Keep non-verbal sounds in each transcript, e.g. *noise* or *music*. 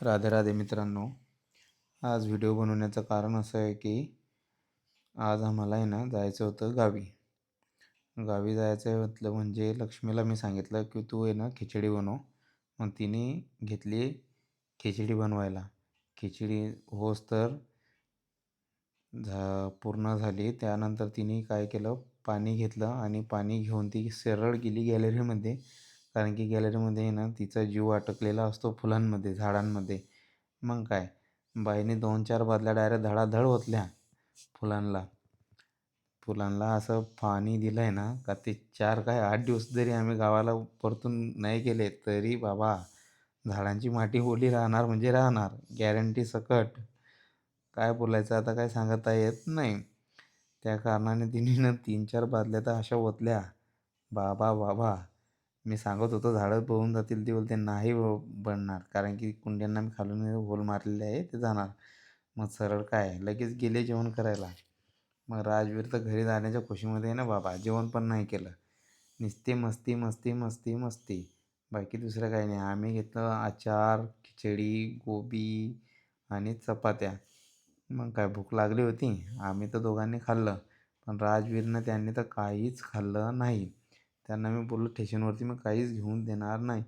राधे राधे मित्रांनो आज व्हिडिओ बनवण्याचं कारण असं आहे की आज आम्हाला आहे ना जायचं होतं गावी. गावी जायचं आहे म्हटलं म्हणजे लक्ष्मीला मी सांगितलं की तू आहे ना खिचडी बनव. मग तिने घेतली खिचडी बनवायला. खिचडी होस तर झा पूर्ण झाली. त्यानंतर तिने काय केलं? पाणी घेतलं आणि पाणी घेऊन ती सरळ गेली गॅलरीमध्ये कारण की गॅलरीमध्ये आहे ना तिचा जीव अटकलेला असतो फुलांमध्ये झाडांमध्ये. मग काय? बाईने दोन चार बादल्या डायरेक्ट धडाधड ओतल्या फुलांना फुलांना असं पाणी दिलं आहे ना का ते चार काय आठ दिवस जरी आम्ही गावाला परतून नाही गेले तरी बाबा झाडांची माती ओली राहणार म्हणजे राहणार. गॅरंटी सकट. काय बोलायचं आता काय सांगता येत नाही. त्या कारणाने तिने ना तीन चार बादल्या तर अशा ओतल्या. बाबा बाबा. मी सांगत होतो झाडं पळून जातील ते बोलते नाही बनणार. कारण की कुंड्यांना मी खालून होल मारलेले आहे ते जाणार. मग सरळ काय लगेच गेले जेवण करायला. मग राजवीर तर घरी जाण्याच्या खुशीमध्ये आहे ना बाबा जेवण पण नाही केलं. नुसती मस्ती मस्ती मस्ती मस्ती. बाकी दुसरं काही नाही. आम्ही घेतलं आचार खिचडी गोबी आणि चपात्या. मग काय भूक लागली होती. आम्ही तर दोघांनी खाल्लं. पण राजवीरनं त्यांनी तर काहीच खाल्लं नाही. त्यांना मी बोललो स्टेशनवरती मी काहीच घेऊन देणार नाही.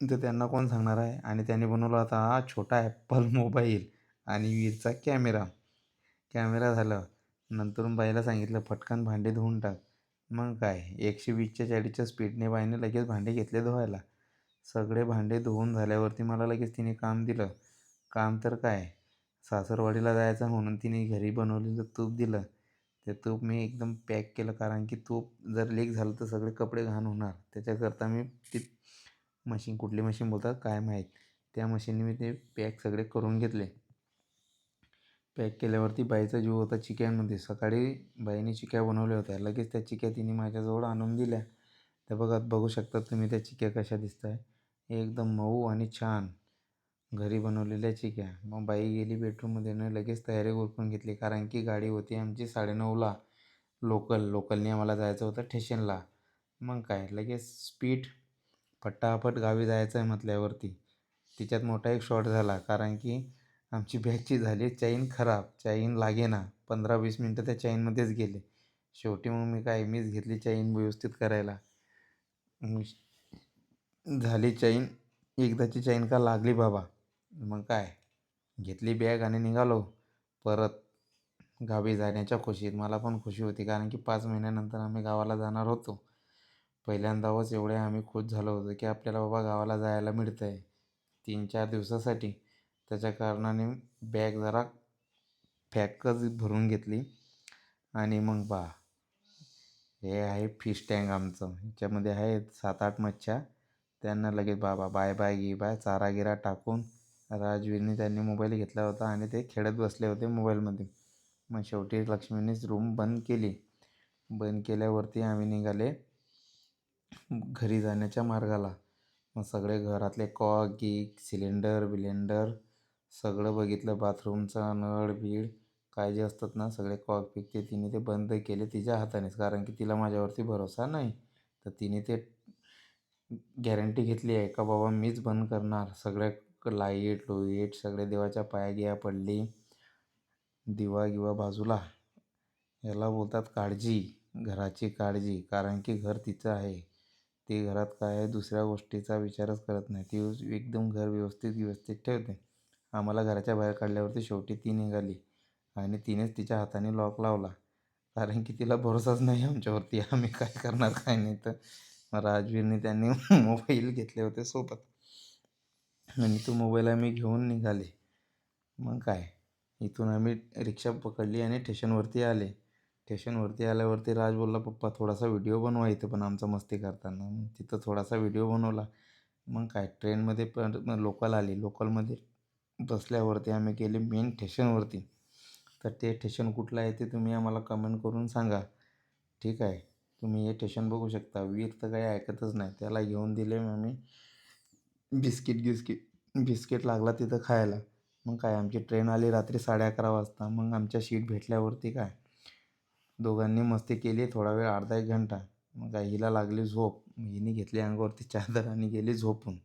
तर त्यांना कोण सांगणार आहे? आणि त्याने बनवला होता हा छोटा ॲप्पल मोबाईल आणि वीरचा कॅमेरा कॅमेरा झालं. नंतरून बाईला सांगितलं पटकन भांडे धुवून टाक. मग काय? एकशे वीसच्या चाळीसच्या स्पीडने बाईने लगेच भांडे घेतले धुवायला. सगळे भांडे धुवून झाल्यावरती मला लगेच तिने काम दिलं. काम तर काय? सासरवाडीला जायचं म्हणून तिने घरी बनवलेलं तूप दिलं. ते तूप मी एकदम पॅक केलं कारण की तूप जर लीक झालं तर सगळे कपडे घाण होणार. त्याच्याकरता मी ती मशीन कुठली मशीन बोलतात काय माहीत. त्या मशीनने मी ते पॅक सगळे करून घेतले. पॅक केल्यावरती बाईचा जीव होता चिक्यांमध्ये. सकाळी बाईने चिक्या बनवल्या होत्या. लगेच त्या चिक्या तिने माझ्याजवळ आणून दिल्या. त्या बघा बघू शकता तुम्ही त्या चिक्या कशा दिसत आहे एकदम मऊ आणि छान. घरी बनवलेल्या चिक्या. मग बाई गेली बेडरूममध्ये न लगेच तयारी उरकून घेतली. कारण की गाडी होती आमची साडेनऊला. लोकल लोकलने आम्हाला जायचं होतं ठेशनला मग काय लगेच स्पीड फटाफट गावी जायचं आहे म्हटल्यावरती. तिच्यात मोठा एक शॉट झाला. कारण की आमची बॅगची झाली चैन खराब. चैन लागेना. पंधरा वीस मिनटं त्या चैनमध्येच गेले. शेवटी मग मी काय मीच घेतली चैन व्यवस्थित करायला. झाली चैन. एकदाची चैन का लागली बाबा? मग काय? घेतली बॅग आणि निघालो. परत गावी जाण्याच्या खुशीत. मला पण खुशी होती कारण की पाच महिन्यानंतर आम्ही गावाला जाणार होतो. पहिल्यांदाच एवढे आम्ही खुश झालो होतो की आपल्याला बाबा गावाला जायला मिळतं आहे तीन चार दिवसासाठी. त्याच्या कारणाने बॅग जरा फॅकच भरून घेतली. आणि मग बा हे आहे फिश टँक आमचं. ह्याच्यामध्ये आहे सात आठ मच्छ्या. त्यांना लगेच बाबा बाय बाय गी बाय चारा गिरा टाकून राजवीरने त्यांनी मोबाईल घेतला होता आणि ते खेळत बसले होते मोबाईलमध्ये. मग शेवटी लक्ष्मीनेच रूम बंद केली. बंद केल्यावरती आम्ही निघाले घरी जाण्याच्या मार्गाला. मग सगळे घरातले कॉक गिक सिलेंडर बिलेंडर सगळं बघितलं. बाथरूमचा नळ बीड काय जे असतात ना सगळे कॉक पिक ते तिने ते बंद केले तिच्या हातानेच. कारण की तिला माझ्यावरती भरोसा नाही. तर तिने ते गॅरंटी घेतली आहे का बाबा मीच बंद करणार. सगळ्या लाइट लोईट सगळे देवाच्या पाया गिया पडली. दिवा गिवा बाजूला. याला बोलतात काळजी घराची काळजी कारण की घर तिचं आहे. ती घरात काय आहे दुसऱ्या गोष्टीचा विचारच करत नाही. ती एकदम घर व्यवस्थित व्यवस्थित ठेवते. आम्हाला घराच्या बाहेर काढल्यावरती शेवटी ती निघाली आणि तिनेच तिच्या हाताने लॉक लावला. कारण की तिला भरोसाच नाही आमच्यावरती. आम्ही काय करणार काय नाही. तर राजवीरने त्यांनी *laughs* मोबाईल घेतले होते सोबत. आणि तो मोबाईल आम्ही घेऊन निघाले. मग काय? इथून आम्ही रिक्षा पकडली आणि स्टेशनवरती आले. स्टेशनवरती आल्यावरती राज बोलला पप्पा थोडासा व्हिडिओ बनवा इथं पण आमचा मस्ती करताना. मग तिथं थोडासा व्हिडिओ बनवला. मग काय? ट्रेनमध्ये पण लोकल आली. लोकलमध्ये बसल्यावरती आम्ही गेले मेन स्टेशनवरती. तर ते स्टेशन कुठलं आहे ते तुम्ही आम्हाला कमेंट करून सांगा. ठीक आहे? तुम्ही हे स्टेशन बघू शकता. वीर तर काही ऐकतच नाही. त्याला घेऊन दिले आम्ही. बिस्किट गिस्किट बिस्किट लागला तिथं खायला. मग काय आमची ट्रेन आली रात्री साडे अकरा वाजता. मग आमच्या शीट भेटल्यावरती काय दोघांनी मस्ती केली थोडा वेळ अर्धा एक घंटा. मग काय हिला लागली झोप. हिने घेतली अंगावरती चादर आणि गेली झोपून.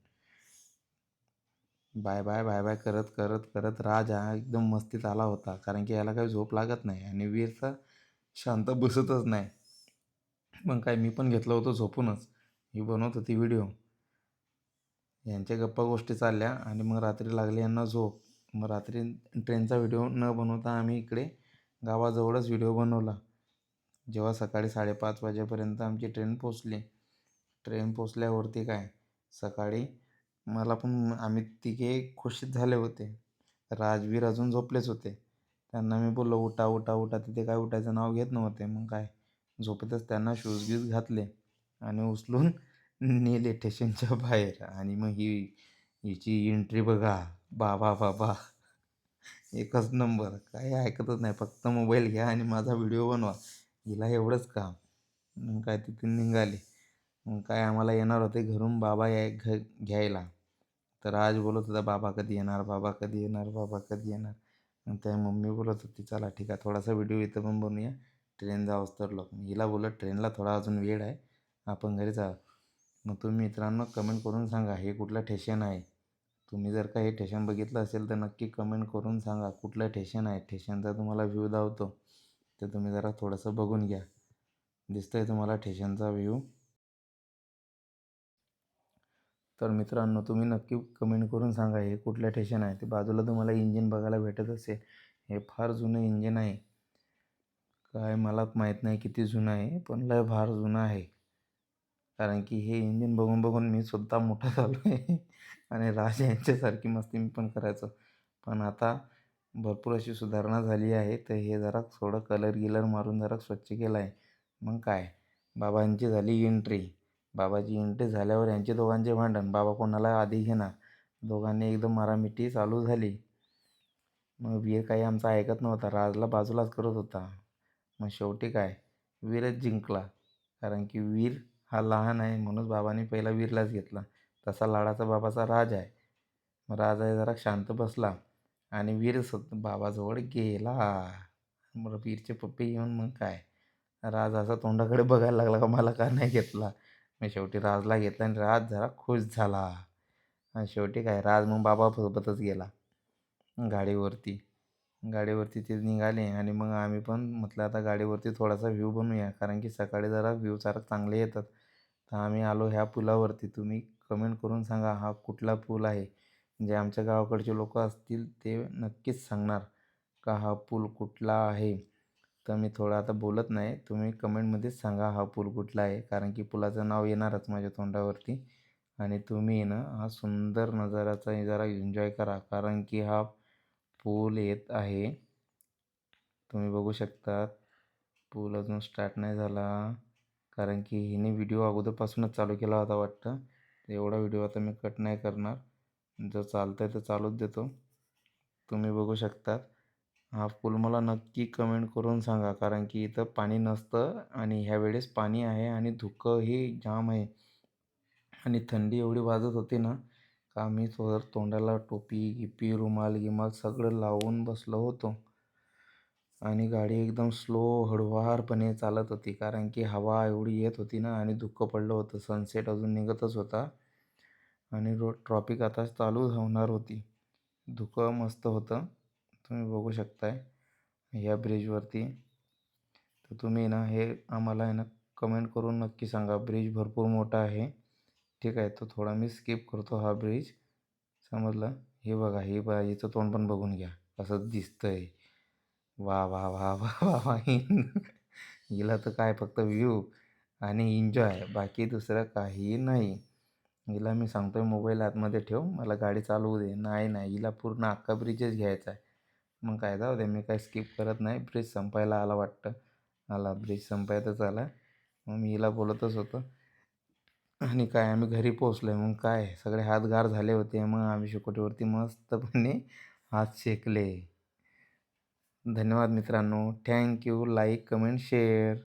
बाय बाय बाय बाय करत करत करत राज हा एकदम मस्तीत आला होता. कारण की याला काही झोप लागत नाही आणि वीरचा शांत बसतच नाही. मग काय मी पण घेतलं होतं झोपूनच. ही बनवत होती व्हिडिओ यांच्या गप्पा गोष्टी चालल्या आणि मग रात्री लागली यांना झोप. मग रात्री ट्रेनचा व्हिडिओ न बनवता आम्ही इकडे गावाजवळच व्हिडिओ बनवला. जेव्हा सकाळी साडेपाच वाजेपर्यंत आमची ट्रेन पोचली ट्रेन पोचल्यावरती काय? सकाळी मला पण आम्ही तिघे खुशीत झाले होते. राजवीर अजून झोपलेच होते. त्यांना मी बोललो उठा उठा उठा. तिथे काय उठायचं नाव घेत नव्हते. मग काय? झोपेतच त्यांना शूज गीज घातले आणि उचलून नेले स्टेशनच्या *laughs* बाहेर आणि मग ही हिची एंट्री बघा. बाबा बाबा. एकच नंबर. काही ऐकतच नाही. फक्त मोबाईल घ्या आणि माझा व्हिडिओ बनवा. हिला एवढंच काम. मग काय तिथून निघाले. मग काय आम्हाला येणार होते घरून बाबा याय घ घ्यायला. तर आज बोलत होता बाबा कधी येणार? बाबा कधी येणार? बाबा कधी येणार? मग त्या मम्मी बोलत होती चला ठीक आहे. थोडासा व्हिडिओ इथं पण बनवूया. ट्रेन जावंच तर लोक हिला बोलत ट्रेनला थोडा अजून वेळ आहे. आपण घरी जा. मग तुम्ही मित्रांनो कमेंट करून सांगा हे कुठलं ठेशन आहे? तुम्ही जर का हे ठेशन बघितलं असेल तर नक्की कमेंट करून सांगा कुठलं ठेशन आहे? ठेशनचा तुम्हाला व्ह्यू दावतो. तर तुम्ही जरा थोडंसं बघून घ्या. दिसतंय तुम्हाला ठेशनचा व्ह्यू तर मित्रांनो तुम्ही नक्की कमेंट करून सांगा हे कुठलं ठेशन आहे? ते बाजूला तुम्हाला इंजिन बघायला भेटत असेल. हे फार जुनं इंजिन आहे. काय मला माहीत नाही किती जुनं आहे पण लय फार जुनं आहे. कारण की हे इंजिन बघून बघून मी सुद्धा मोठा *laughs* झालो आहे आणि राज यांच्यासारखी मस्ती मी पण करायचो. पण आता भरपूर अशी सुधारणा झाली आहे तर हे जरा थोडं कलर गिलर मारून जरा स्वच्छ केलं आहे मग काय? बाबांची झाली एंट्री बाबाची एंट्री झाल्यावर यांचे दोघांचे भांडण. बाबा कोणाला आधी घेणार? दोघांनी एकदम मारामिटी चालू झाली. मग वीर काही आमचा ऐकत नव्हता. राजला बाजूलाच करत होता. मग शेवटी काय? वीरच जिंकला. कारण की वीर हा लहान आहे म्हणूनच बाबांनी पहिला वीरलाच घेतला. तसा लाडाचा बाबाचा राज आहे. मग राज आहे जरा शांत बसला आणि वीर स बाबाजवळ गेला. मग वीरचे पप्पे येऊन मग काय? राज असा तोंडाकडे बघायला लागला का मला का नाही घेतला? मी शेवटी राजला घेतला आणि राज जरा खुश झाला. आणि शेवटी काय? राज मग बाबासोबतच गेला. गाडीवरती. गाडीवरती ते निघाले आणि मग आम्ही पण म्हटलं आता गाडीवरती थोडासा व्ह्यू बनवूया. कारण की सकाळी जरा व्ह्यू जरा चांगले येतात. तर आम्ही आलो ह्या पुलावरती. तुम्ही कमेंट करून सांगा हा कुठला पूल आहे? जे आमच्या गावाकडचे लोक असतील ते नक्कीच सांगणार का हा पूल कुठला आहे? तर मी थोडं आता बोलत नाही. तुम्ही कमेंटमध्येच सांगा हा पूल कुठला आहे? कारण की पुलाचं नाव येणारच माझ्या तोंडावरती. आणि तुम्ही ना हा सुंदर नजाराचा जरा एन्जॉय करा. कारण की हा पूल येत आहे. तुम्ही बघू शकता पूल अजून स्टार्ट नाही झाला. कारण की हिने व्हिडिओ अगोदरपासूनच चालू केला होता वाटतं. एवढा व्हिडिओ आता मी कट नाही करणार. जर चालतं आहे तर चालूच देतो. तुम्ही बघू शकतात. हा पूल मला नक्की कमेंट करून सांगा. कारण की इथं पाणी नसतं आणि ह्या वेळेस पाणी आहे आणि धुकंही जाम आहे. आणि थंडी एवढी वाजत होती ना का मी थोडं तोंडाला टोपी गिपी रुमाल गिमाल सगळं लावून बसलो होतो. आणि गाडी एकदम स्लो हळुवारपणे चालत होती. कारण की हवा एवढी येत होती ना आणि धुकं पडलं होतं. सनसेट अजून निघतच होता. आणि रोड ट्रॉफिक आता चालू होणार होती. धुकं मस्त होतं. तुम्ही बघू शकताय ह्या ब्रिजवरती. तर तुम्ही ना हे आम्हाला आहे ना कमेंट करून नक्की सांगा. ब्रिज भरपूर मोठा आहे. ठीक आहे तो थोडा मी स्किप करतो हा ब्रिज. समजलं? हे बघा हे बघा हिचं तोंड पण बघून घ्या. कसं आहे वा वा वा वा वा वा. *laughs* हिला तर काय फक्त व्ह्यू आणि एन्जॉय बाकी दुसरं काही नाही. हिला मी सांगतोय मोबाईल आतमध्ये ठेव मला गाडी चालवू दे. नाही नाही हिला पूर्ण अख्खा ब्रिजच घ्यायचा आहे. मग काय जाऊ दे मी काय स्किप करत नाही. ब्रिज संपायला आला वाटतं. आला ब्रिज संपायतच आला. मग मी हिला बोलतच होतो. आणि काय आम्ही घरी पोचलो आहे मग काय सगळे हातगार झाले होते. मग आम्ही शेकोटीवरती मस्तपणे हात शेकले. धन्यवाद मित्रांनो. Thank you like comment share